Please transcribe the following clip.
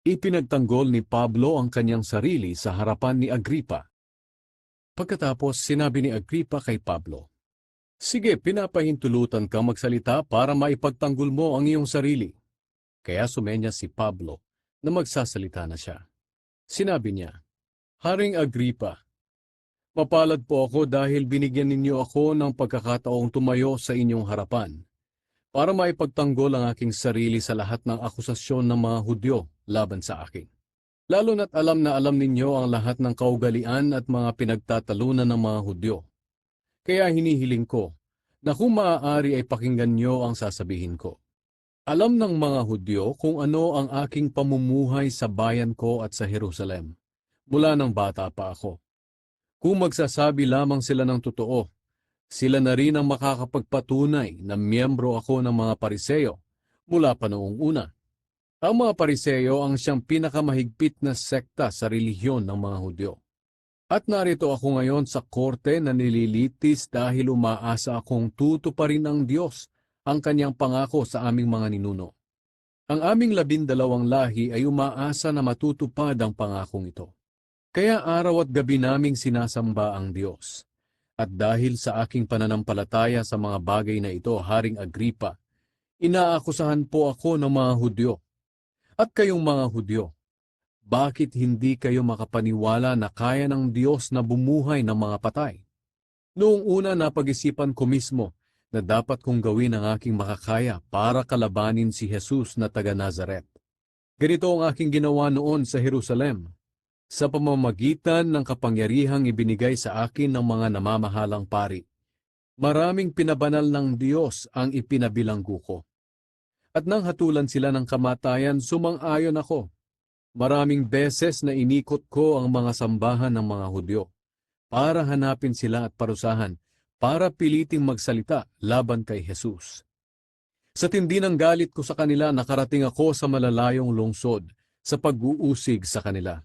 Ipinagtanggol ni Pablo ang kanyang sarili sa harapan ni Agripa. Pagkatapos sinabi ni Agripa kay Pablo, Sige, pinapahintulutan ka magsalita para maipagtanggol mo ang iyong sarili. Kaya sumenya si Pablo na magsasalita na siya. Sinabi niya, Haring Agripa, mapalad po ako dahil binigyan ninyo ako ng pagkakataong tumayo sa inyong harapan para maipagtanggol ang aking sarili sa lahat ng akusasyon ng mga Hudyo laban sa akin. Lalo na't alam na alam ninyo ang lahat ng kaugalian at mga pinagtatalunan ng mga Hudyo. Kaya hinihiling ko na kung maaari ay pakinggan nyo ang sasabihin ko. Alam ng mga Hudyo kung ano ang aking pamumuhay sa bayan ko at sa Jerusalem, mula ng bata pa ako. Kung magsasabi lamang sila ng totoo, sila na rin ang makakapagpatunay na miyembro ako ng mga pariseyo mula pa noong una. Ang mga pariseyo ang siyang pinakamahigpit na sekta sa relihiyon ng mga Hudyo. At narito ako ngayon sa korte na nililitis dahil umaasa akong tutuparin ng Diyos ang kanyang pangako sa aming mga ninuno. Ang aming labindalawang lahi ay umaasa na matutupad ang pangakong ito. Kaya araw at gabi naming sinasamba ang Diyos. At dahil sa aking pananampalataya sa mga bagay na ito, Haring Agripa, inaakusahan po ako ng mga Hudyo. At kayong mga Hudyo, bakit hindi kayo makapaniwala na kaya ng Diyos na bumuhay ng mga patay? Noong una napag-isipan ko mismo na dapat kong gawin ang aking makakaya para kalabanin si Jesus na taga Nazaret. Ganito ang aking ginawa noon sa Jerusalem sa pamamagitan ng kapangyarihang ibinigay sa akin ng mga namamahalang pari. Maraming pinabanal ng Diyos ang ipinabilanggo ko. At nang hatulan sila ng kamatayan, sumang-ayon ako. Maraming beses na inikot ko ang mga sambahan ng mga Hudyo para hanapin sila at parusahan, para piliting magsalita laban kay Jesus. Sa tindi ng galit ko sa kanila, nakarating ako sa malalayong lungsod sa pag-uusig sa kanila.